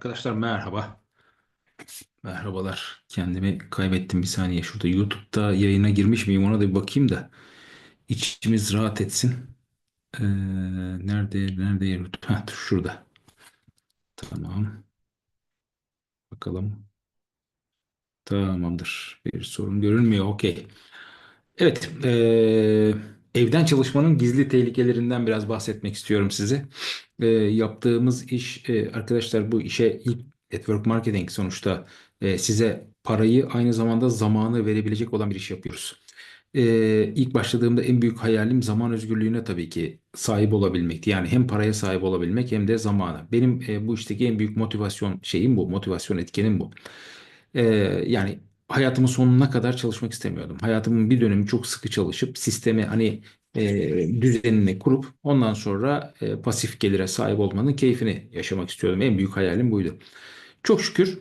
Arkadaşlar merhaba. Merhabalar. Kendimi kaybettim bir saniye. Şurada YouTube'da yayına girmiş miyim ona da bir bakayım da içimiz rahat etsin. Ee, nerede nerede YouTube? Ha, şurada. Tamam. Bakalım. Tamamdır. Bir sorun görünmüyor. Okey. Evet, eee, evden çalışmanın gizli tehlikelerinden biraz bahsetmek istiyorum size. Eee, yaptığımız iş, eee, arkadaşlar bu işe ilk network marketing sonuçta eee, size parayı aynı zamanda zamanı verebilecek olan bir iş yapıyoruz. Eee ilk başladığımda en büyük hayalim zaman özgürlüğüne tabii ki sahip olabilmekti. Yani hem paraya sahip olabilmek hem de zamana. Benim eee, bu işteki en büyük motivasyon şeyim bu, motivasyon etkenim bu. Ee, yani hayatımın sonuna kadar çalışmak istemiyordum. Hayatımın bir dönemi çok sıkı çalışıp sistemi hani e, düzenini kurup ondan sonra e, pasif gelire sahip olmanın keyfini yaşamak istiyordum. En büyük hayalim buydu. Çok şükür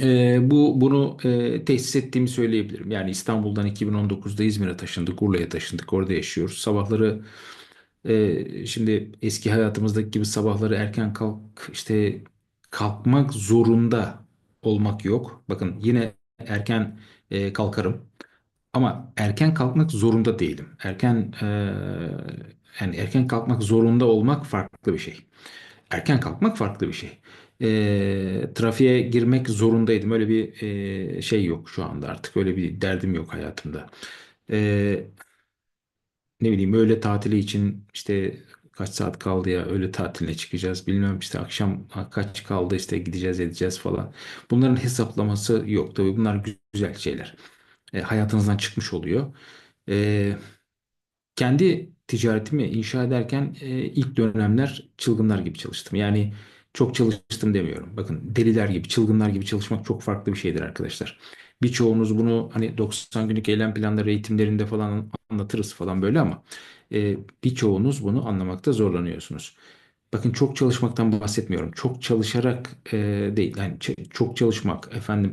e, bu bunu e, tesis ettiğimi söyleyebilirim. Yani İstanbul'dan 2019'da İzmir'e taşındık, Urla'ya taşındık, orada yaşıyoruz. Sabahları ee, şimdi eski hayatımızdaki gibi sabahları erken kalk işte kalkmak zorunda olmak yok. Bakın yine erken e, kalkarım ama erken kalkmak zorunda değilim. Erken e, yani erken kalkmak zorunda olmak farklı bir şey. Erken kalkmak farklı bir şey. E, trafiğe girmek zorundaydım. Öyle bir e, şey yok şu anda artık. Öyle bir derdim yok hayatımda. E, ne bileyim öğle tatili için işte kaç saat kaldı ya öğle tatiline çıkacağız bilmem işte akşam kaç kaldı işte gideceğiz edeceğiz falan. Bunların hesaplaması yok tabii bunlar güzel şeyler. E, hayatınızdan çıkmış oluyor. E, kendi ticaretimi inşa ederken e, ilk dönemler çılgınlar gibi çalıştım. Yani çok çalıştım demiyorum. Bakın deliler gibi, çılgınlar gibi çalışmak çok farklı bir şeydir arkadaşlar. Birçoğunuz bunu hani 90 günlük eylem planları eğitimlerinde falan anlatırız falan böyle ama e, birçoğunuz bunu anlamakta zorlanıyorsunuz. Bakın çok çalışmaktan bahsetmiyorum. Çok çalışarak e, değil. Yani çok çalışmak, efendim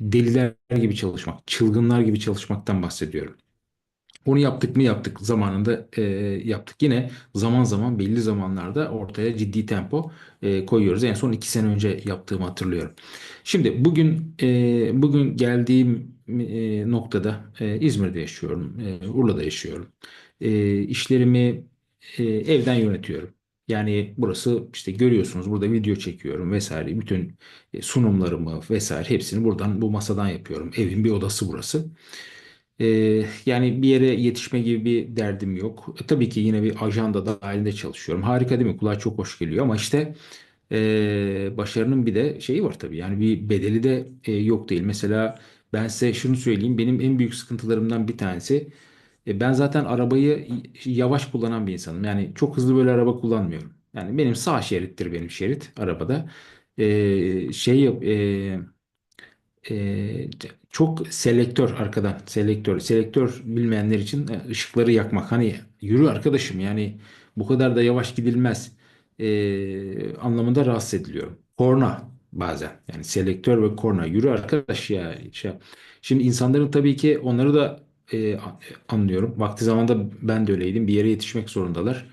deliler gibi çalışmak, çılgınlar gibi çalışmaktan bahsediyorum. Onu yaptık mı yaptık zamanında e, yaptık. Yine zaman zaman belli zamanlarda ortaya ciddi tempo e, koyuyoruz. En son iki sene önce yaptığımı hatırlıyorum. Şimdi bugün e, bugün geldiğim e, noktada e, İzmir'de yaşıyorum, e, Urla'da yaşıyorum. E, işlerimi e, evden yönetiyorum. Yani burası işte görüyorsunuz burada video çekiyorum vesaire. Bütün e, sunumlarımı vesaire hepsini buradan bu masadan yapıyorum. Evin bir odası burası. Ee, yani bir yere yetişme gibi bir derdim yok. E, tabii ki yine bir ajanda dahilinde çalışıyorum. Harika değil mi? Kulağa çok hoş geliyor ama işte e, başarının bir de şeyi var tabii. Yani bir bedeli de e, yok değil. Mesela ben size şunu söyleyeyim. Benim en büyük sıkıntılarımdan bir tanesi e, ben zaten arabayı yavaş kullanan bir insanım. Yani çok hızlı böyle araba kullanmıyorum. Yani benim sağ şerittir benim şerit arabada. E, şey e, e, çok selektör arkadan selektör selektör bilmeyenler için e, ışıkları yakmak hani yürü arkadaşım yani bu kadar da yavaş gidilmez e, anlamında rahatsız ediliyorum. Korna bazen yani selektör ve korna yürü arkadaş ya şey. Şimdi insanların tabii ki onları da e, anlıyorum. Vakti zamanda ben de öyleydim. Bir yere yetişmek zorundalar.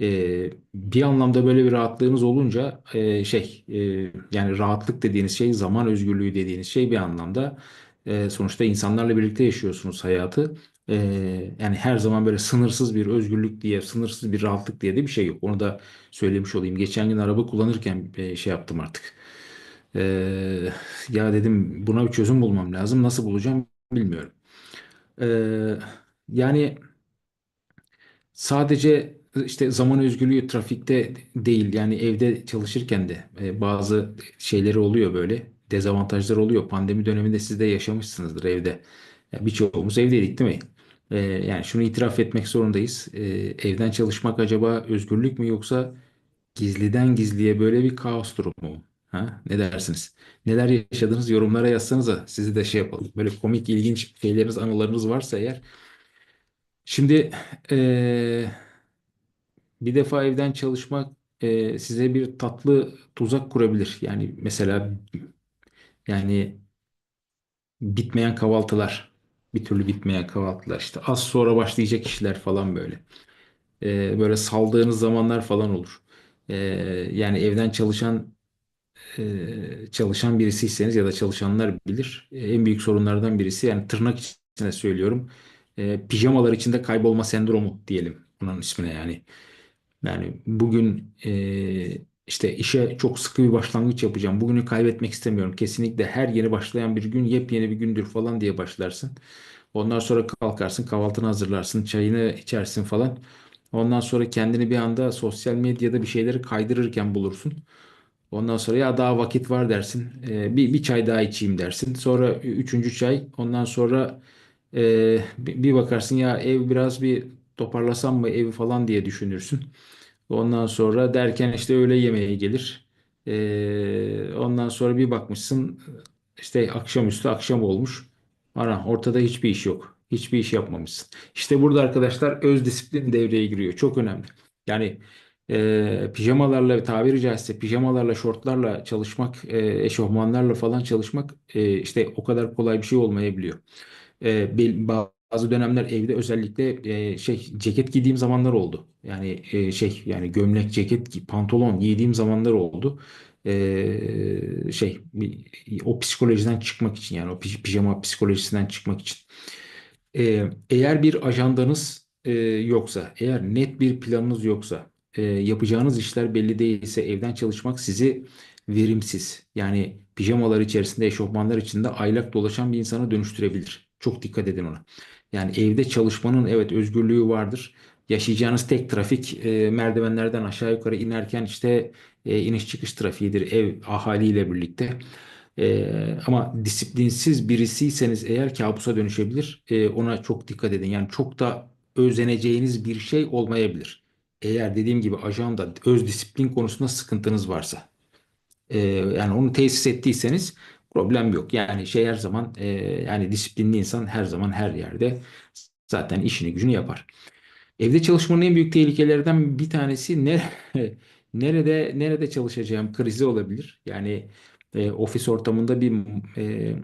E, bir anlamda böyle bir rahatlığınız olunca e, şey e, yani rahatlık dediğiniz şey zaman özgürlüğü dediğiniz şey bir anlamda e, sonuçta insanlarla birlikte yaşıyorsunuz hayatı. E, yani her zaman böyle sınırsız bir özgürlük diye sınırsız bir rahatlık diye de bir şey yok. Onu da söylemiş olayım. Geçen gün araba kullanırken e, şey yaptım artık. E, ya dedim buna bir çözüm bulmam lazım. Nasıl bulacağım bilmiyorum. E, yani Sadece işte zaman özgürlüğü trafikte değil yani evde çalışırken de e, bazı şeyleri oluyor böyle dezavantajlar oluyor. Pandemi döneminde siz de yaşamışsınızdır evde. Ya birçoğumuz evdeydik değil mi? E, yani şunu itiraf etmek zorundayız. E, evden çalışmak acaba özgürlük mü yoksa gizliden gizliye böyle bir kaos durumu mu? Ha? Ne dersiniz? Neler yaşadınız yorumlara yazsanıza sizi de şey yapalım. Böyle komik ilginç şeyleriniz anılarınız varsa eğer. Şimdi e, bir defa evden çalışmak e, size bir tatlı tuzak kurabilir. Yani mesela yani bitmeyen kahvaltılar, bir türlü bitmeyen kahvaltılar işte az sonra başlayacak işler falan böyle. E, böyle saldığınız zamanlar falan olur. E, yani evden çalışan e, çalışan birisiyseniz ya da çalışanlar bilir. E, en büyük sorunlardan birisi yani tırnak içinde söylüyorum. E, pijamalar içinde kaybolma sendromu diyelim bunun ismine yani. Yani bugün e, işte işe çok sıkı bir başlangıç yapacağım. Bugünü kaybetmek istemiyorum. Kesinlikle her yeni başlayan bir gün yepyeni bir gündür falan diye başlarsın. Ondan sonra kalkarsın, kahvaltını hazırlarsın, çayını içersin falan. Ondan sonra kendini bir anda sosyal medyada bir şeyleri kaydırırken bulursun. Ondan sonra ya daha vakit var dersin. Ee, bir, bir çay daha içeyim dersin. Sonra üçüncü çay. Ondan sonra e, bir bakarsın ya ev biraz bir toparlasam mı evi falan diye düşünürsün. Ondan sonra derken işte öğle yemeği gelir. Ee, ondan sonra bir bakmışsın işte akşamüstü akşam olmuş. Ana ortada hiçbir iş yok. Hiçbir iş yapmamışsın. İşte burada arkadaşlar öz disiplin devreye giriyor. Çok önemli. Yani e, pijamalarla tabiri caizse pijamalarla şortlarla çalışmak, e, eşofmanlarla falan çalışmak e, işte o kadar kolay bir şey olmayabiliyor. E, bazı dönemler evde özellikle e, şey ceket giydiğim zamanlar oldu. Yani e, şey yani gömlek, ceket, pantolon giydiğim zamanlar oldu. E, şey o psikolojiden çıkmak için yani o pij- pijama psikolojisinden çıkmak için. Ee, eğer bir ajandanız e, yoksa, eğer net bir planınız yoksa, e, yapacağınız işler belli değilse evden çalışmak sizi verimsiz, yani pijamalar içerisinde, eşofmanlar içinde aylak dolaşan bir insana dönüştürebilir. Çok dikkat edin ona. Yani evde çalışmanın evet özgürlüğü vardır. Yaşayacağınız tek trafik e, merdivenlerden aşağı yukarı inerken işte e, iniş çıkış trafiğidir ev ahaliyle birlikte. Ee, ama disiplinsiz birisiyseniz eğer kabusa dönüşebilir. Ee, ona çok dikkat edin. Yani çok da özeneceğiniz bir şey olmayabilir. Eğer dediğim gibi ajanda, öz disiplin konusunda sıkıntınız varsa. Ee, yani onu tesis ettiyseniz problem yok. Yani şey her zaman e, yani disiplinli insan her zaman her yerde zaten işini gücünü yapar. Evde çalışmanın en büyük tehlikelerinden bir tanesi ne, nerede nerede çalışacağım krizi olabilir. Yani e, ofis ortamında bir e,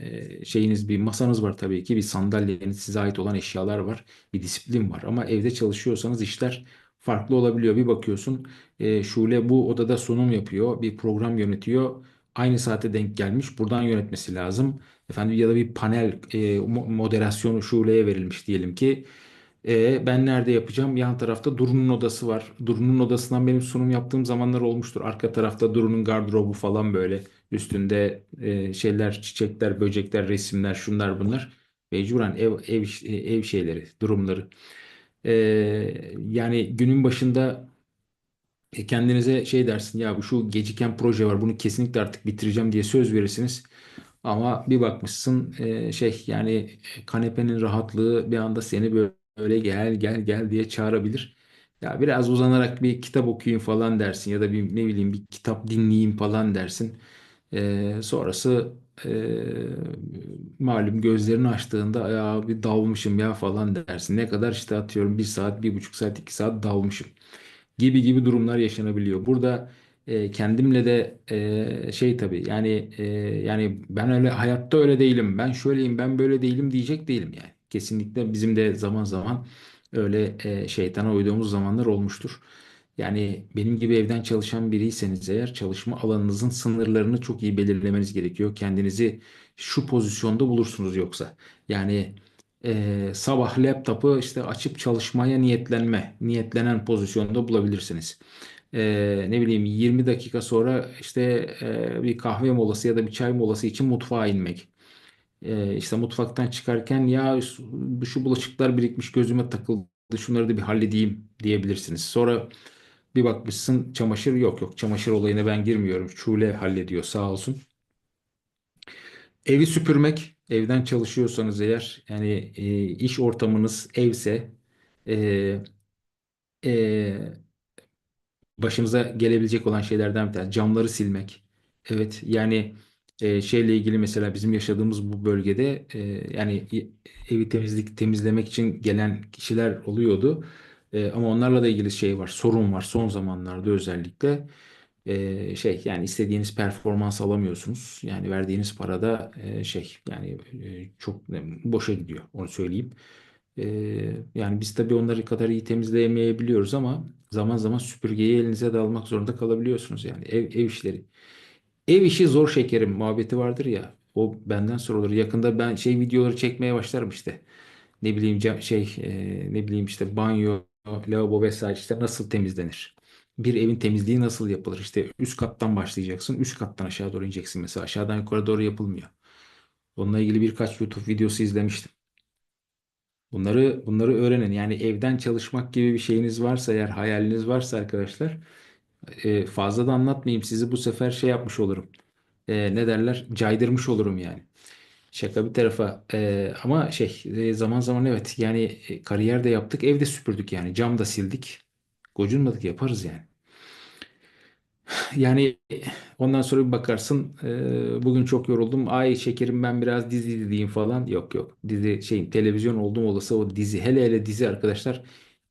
e, şeyiniz bir masanız var tabii ki bir sandalyeniz size ait olan eşyalar var bir disiplin var ama evde çalışıyorsanız işler farklı olabiliyor. Bir bakıyorsun e, Şule bu odada sunum yapıyor bir program yönetiyor aynı saate denk gelmiş buradan yönetmesi lazım. Efendim ya da bir panel e, mo- moderasyonu Şule'ye verilmiş diyelim ki. E, ben nerede yapacağım? Yan tarafta Duru'nun odası var. Duru'nun odasından benim sunum yaptığım zamanlar olmuştur. Arka tarafta Duru'nun gardırobu falan böyle. Üstünde e, şeyler, çiçekler, böcekler, resimler, şunlar bunlar. Mecburen ev, ev, ev şeyleri, durumları. E, yani günün başında e, kendinize şey dersin ya bu şu geciken proje var bunu kesinlikle artık bitireceğim diye söz verirsiniz. Ama bir bakmışsın e, şey yani e, kanepenin rahatlığı bir anda seni böyle, böyle gel gel gel diye çağırabilir. Ya biraz uzanarak bir kitap okuyayım falan dersin ya da bir ne bileyim bir kitap dinleyeyim falan dersin. E, sonrası e, malum gözlerini açtığında ya bir dalmışım ya falan dersin. Ne kadar işte atıyorum bir saat, bir buçuk saat, iki saat dalmışım gibi gibi durumlar yaşanabiliyor. Burada e, kendimle de e, şey tabii yani e, yani ben öyle hayatta öyle değilim. Ben şöyleyim, ben böyle değilim diyecek değilim yani. Kesinlikle bizim de zaman zaman öyle e, şeytana uyduğumuz zamanlar olmuştur. Yani benim gibi evden çalışan biriyseniz eğer çalışma alanınızın sınırlarını çok iyi belirlemeniz gerekiyor. Kendinizi şu pozisyonda bulursunuz yoksa. Yani e, sabah laptopu işte açıp çalışmaya niyetlenme, niyetlenen pozisyonda bulabilirsiniz. E, ne bileyim 20 dakika sonra işte e, bir kahve molası ya da bir çay molası için mutfağa inmek. E, işte mutfaktan çıkarken ya şu, bulaşıklar birikmiş gözüme takıldı şunları da bir halledeyim diyebilirsiniz. Sonra bir bakmışsın çamaşır yok yok çamaşır olayına ben girmiyorum. Şule hallediyor sağ olsun. Evi süpürmek, evden çalışıyorsanız eğer yani e, iş ortamınız evse e, e, başınıza gelebilecek olan şeylerden bir tanesi camları silmek. Evet yani e, şeyle ilgili mesela bizim yaşadığımız bu bölgede e, yani evi temizlik temizlemek için gelen kişiler oluyordu. E, ama onlarla da ilgili şey var, sorun var son zamanlarda özellikle. E, şey yani istediğiniz performans alamıyorsunuz. Yani verdiğiniz parada e, şey yani e, çok e, boşa gidiyor onu söyleyeyim. Ee, yani biz tabii onları kadar iyi temizleyemeyebiliyoruz ama zaman zaman süpürgeyi elinize de almak zorunda kalabiliyorsunuz yani ev, ev işleri. Ev işi zor şekerim muhabbeti vardır ya. O benden sorulur. Yakında ben şey videoları çekmeye başlarım işte. Ne bileyim şey e, ne bileyim işte banyo, lavabo vesaire işte nasıl temizlenir? Bir evin temizliği nasıl yapılır? İşte üst kattan başlayacaksın. Üst kattan aşağı doğru ineceksin mesela. Aşağıdan yukarı doğru yapılmıyor. Onunla ilgili birkaç YouTube videosu izlemiştim. Bunları bunları öğrenin. Yani evden çalışmak gibi bir şeyiniz varsa eğer hayaliniz varsa arkadaşlar e, fazla da anlatmayayım. Sizi bu sefer şey yapmış olurum. E, ne derler? Caydırmış olurum yani. Şaka bir tarafa e, ama şey e, zaman zaman evet yani e, kariyer de yaptık evde süpürdük yani cam da sildik. Gocunmadık yaparız yani. Yani ondan sonra bir bakarsın e, bugün çok yoruldum. Ay şekerim ben biraz dizi izleyeyim falan. Yok yok dizi şeyim televizyon oldum olası o dizi hele hele dizi arkadaşlar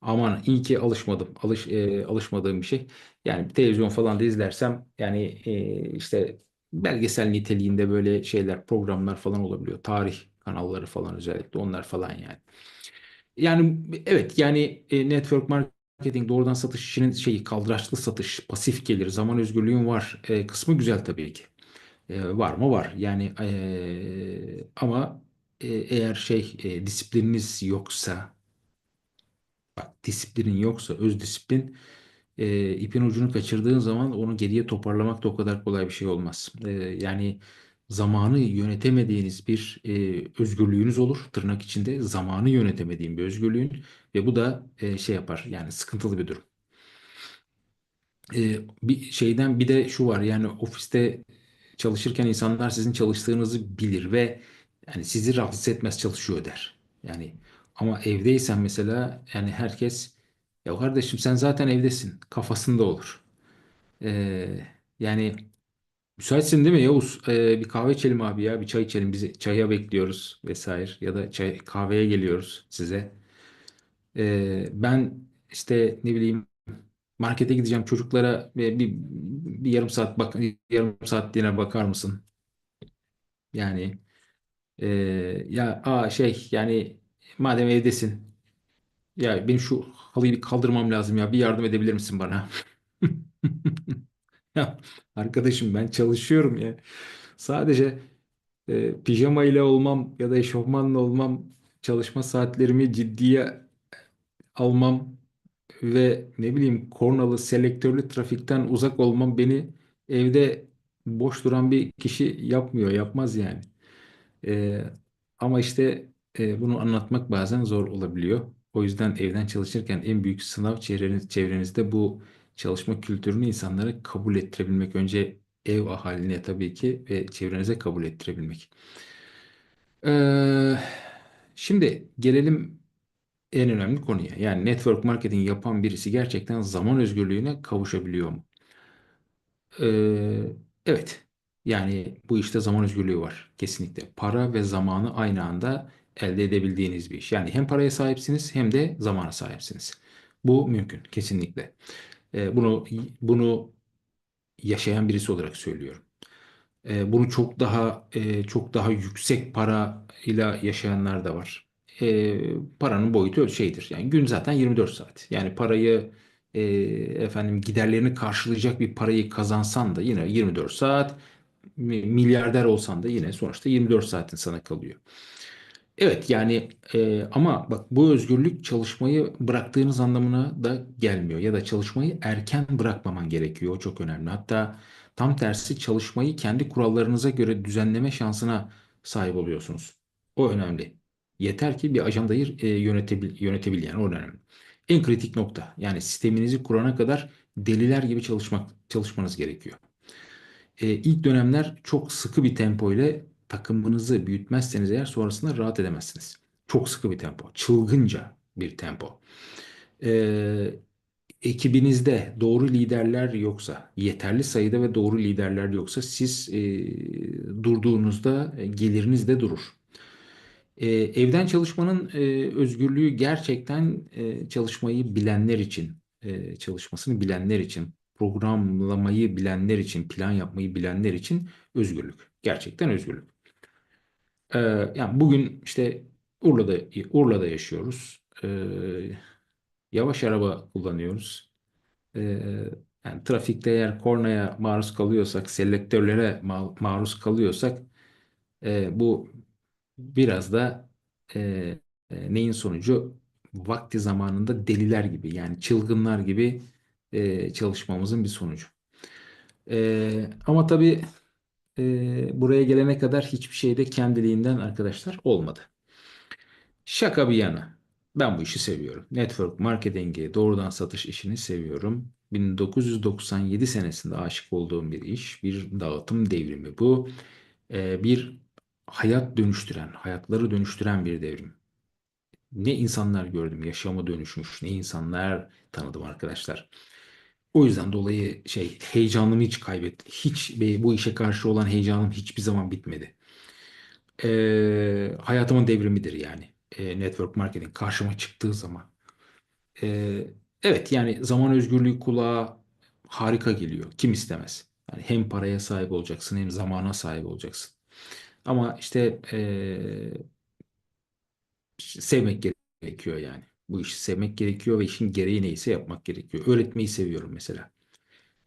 aman iyi ki alışmadım. Alış, e, alışmadığım bir şey. Yani televizyon falan da izlersem yani e, işte belgesel niteliğinde böyle şeyler programlar falan olabiliyor. Tarih kanalları falan özellikle onlar falan yani. Yani evet yani e, network marketing doğrudan satış işinin şeyi kaldıraçlı satış, pasif gelir, zaman özgürlüğün var e, kısmı güzel tabii ki. E, var mı? Var. Yani e, ama e, eğer şey e, disiplininiz yoksa Bak disiplinin yoksa öz disiplin e, ipin ucunu kaçırdığın zaman onu geriye toparlamak da o kadar kolay bir şey olmaz. E, yani zamanı yönetemediğiniz bir e, özgürlüğünüz olur. Tırnak içinde zamanı yönetemediğin bir özgürlüğün ve bu da e, şey yapar yani sıkıntılı bir durum. E, bir şeyden bir de şu var yani ofiste çalışırken insanlar sizin çalıştığınızı bilir ve yani sizi rahatsız etmez çalışıyor der. Yani ama evdeysen mesela yani herkes ya kardeşim sen zaten evdesin kafasında olur. E, yani müsaitsin değil mi Yavuz? E, bir kahve içelim abi ya bir çay içelim bizi çaya bekliyoruz vesaire ya da çay kahveye geliyoruz size. E, ben işte ne bileyim Markete gideceğim çocuklara bir, bir, bir yarım saat bak yarım saatliğine bakar mısın? Yani e, ya aa şey yani madem evdesin ya benim şu halıyı bir kaldırmam lazım ya bir yardım edebilir misin bana? Ya arkadaşım ben çalışıyorum ya. Sadece e, pijama ile olmam ya da eşofmanla olmam çalışma saatlerimi ciddiye almam ve ne bileyim kornalı, selektörlü trafikten uzak olmam beni evde boş duran bir kişi yapmıyor, yapmaz yani. Ee, ama işte e, bunu anlatmak bazen zor olabiliyor. O yüzden evden çalışırken en büyük sınav çevreniz, çevrenizde bu çalışma kültürünü insanlara kabul ettirebilmek. Önce ev ahaline tabii ki ve çevrenize kabul ettirebilmek. Ee, şimdi gelelim en önemli konuya. Yani network marketing yapan birisi gerçekten zaman özgürlüğüne kavuşabiliyor mu? Ee, evet. Yani bu işte zaman özgürlüğü var. Kesinlikle. Para ve zamanı aynı anda elde edebildiğiniz bir iş. Yani hem paraya sahipsiniz hem de zamana sahipsiniz. Bu mümkün. Kesinlikle. Ee, bunu bunu yaşayan birisi olarak söylüyorum. E, bunu çok daha e, çok daha yüksek parayla yaşayanlar da var. E, paranın boyutu şeydir. Yani gün zaten 24 saat. Yani parayı e, efendim giderlerini karşılayacak bir parayı kazansan da yine 24 saat mi- milyarder olsan da yine sonuçta 24 saatin sana kalıyor. Evet yani e, ama bak bu özgürlük çalışmayı bıraktığınız anlamına da gelmiyor ya da çalışmayı erken bırakmaman gerekiyor. O çok önemli. Hatta tam tersi çalışmayı kendi kurallarınıza göre düzenleme şansına sahip oluyorsunuz. O önemli. Yeter ki bir ajandayı e, yönetebil, yönetebil yani o önemli. En kritik nokta yani sisteminizi kurana kadar deliler gibi çalışmak çalışmanız gerekiyor. E, ilk dönemler çok sıkı bir tempo ile takımınızı büyütmezseniz eğer sonrasında rahat edemezsiniz. Çok sıkı bir tempo, çılgınca bir tempo. E, ekibinizde doğru liderler yoksa, yeterli sayıda ve doğru liderler yoksa siz e, durduğunuzda e, geliriniz de durur. E, evden çalışmanın e, özgürlüğü gerçekten e, çalışmayı bilenler için, e, çalışmasını bilenler için, programlamayı bilenler için, plan yapmayı bilenler için özgürlük. Gerçekten özgürlük. E, yani bugün işte Urla'da Urla'da yaşıyoruz. E, yavaş araba kullanıyoruz. E, Yani trafikte eğer kornaya maruz kalıyorsak, selektörlere ma- maruz kalıyorsak e, bu biraz da e, e, neyin sonucu? Vakti zamanında deliler gibi yani çılgınlar gibi e, çalışmamızın bir sonucu. E, ama tabii e, buraya gelene kadar hiçbir şey de kendiliğinden arkadaşlar olmadı. Şaka bir yana. Ben bu işi seviyorum. Network marketingi, doğrudan satış işini seviyorum. 1997 senesinde aşık olduğum bir iş, bir dağıtım devrimi bu. Ee, bir hayat dönüştüren, hayatları dönüştüren bir devrim. Ne insanlar gördüm, yaşamı dönüşmüş, ne insanlar tanıdım arkadaşlar. O yüzden dolayı şey heyecanımı hiç kaybettim. Hiç bu işe karşı olan heyecanım hiçbir zaman bitmedi. Ee, hayatımın devrimidir yani. Ee, network marketing karşıma çıktığı zaman. Ee, evet yani zaman özgürlüğü kulağa harika geliyor. Kim istemez? Yani hem paraya sahip olacaksın hem zamana sahip olacaksın. Ama işte ee, sevmek gerekiyor yani. Bu işi sevmek gerekiyor ve işin gereği neyse yapmak gerekiyor. Öğretmeyi seviyorum mesela.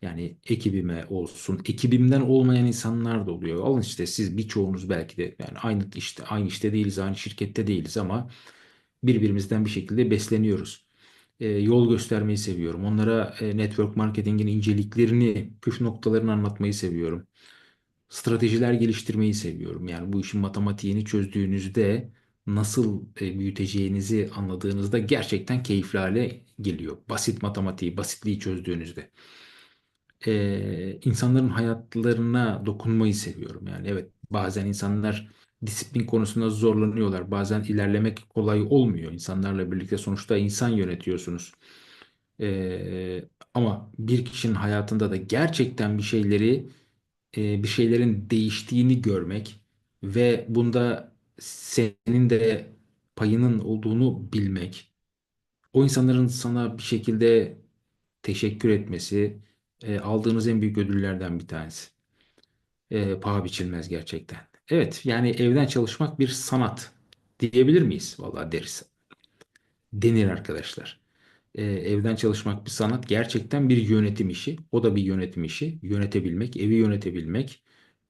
Yani ekibime olsun, ekibimden olmayan insanlar da oluyor. Alın işte siz birçoğunuz belki de yani aynı işte aynı işte değiliz, aynı şirkette değiliz ama birbirimizden bir şekilde besleniyoruz. E, yol göstermeyi seviyorum. Onlara e, network marketingin inceliklerini, püf noktalarını anlatmayı seviyorum. Stratejiler geliştirmeyi seviyorum. Yani bu işin matematiğini çözdüğünüzde nasıl e, büyüteceğinizi anladığınızda gerçekten keyifli hale geliyor. Basit matematiği, basitliği çözdüğünüzde e, insanların hayatlarına dokunmayı seviyorum. Yani evet bazen insanlar disiplin konusunda zorlanıyorlar. Bazen ilerlemek kolay olmuyor. İnsanlarla birlikte sonuçta insan yönetiyorsunuz. E, ama bir kişinin hayatında da gerçekten bir şeyleri e, bir şeylerin değiştiğini görmek ve bunda senin de payının olduğunu bilmek, o insanların sana bir şekilde teşekkür etmesi e, aldığınız en büyük ödüllerden bir tanesi. E, paha biçilmez gerçekten. Evet, yani evden çalışmak bir sanat diyebilir miyiz? Vallahi deriz. Denir arkadaşlar. E, evden çalışmak bir sanat. Gerçekten bir yönetim işi. O da bir yönetim işi. Yönetebilmek, evi yönetebilmek,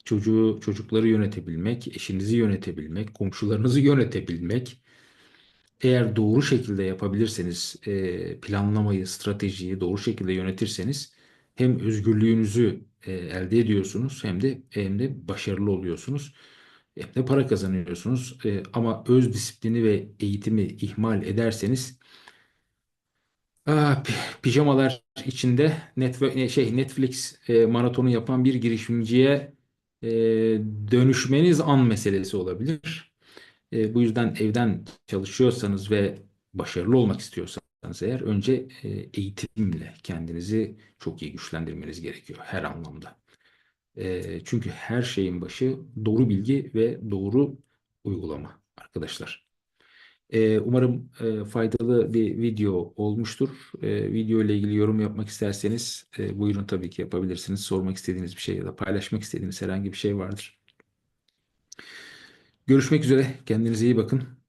çocuğu, çocukları yönetebilmek, eşinizi yönetebilmek, komşularınızı yönetebilmek. Eğer doğru şekilde yapabilirseniz, e, planlamayı, stratejiyi doğru şekilde yönetirseniz hem özgürlüğünüzü e, elde ediyorsunuz hem de hem de başarılı oluyorsunuz. Hem de para kazanıyorsunuz. E, ama öz disiplini ve eğitimi ihmal ederseniz aa, pi- pijamalar içinde Netflix, şey Netflix e, maratonu yapan bir girişimciye e, dönüşmeniz an meselesi olabilir. E, bu yüzden evden çalışıyorsanız ve başarılı olmak istiyorsanız eğer önce e, eğitimle kendinizi çok iyi güçlendirmeniz gerekiyor her anlamda. E, çünkü her şeyin başı doğru bilgi ve doğru uygulama arkadaşlar. Umarım faydalı bir video olmuştur. Video ile ilgili yorum yapmak isterseniz buyurun tabii ki yapabilirsiniz. Sormak istediğiniz bir şey ya da paylaşmak istediğiniz herhangi bir şey vardır. Görüşmek üzere. Kendinize iyi bakın.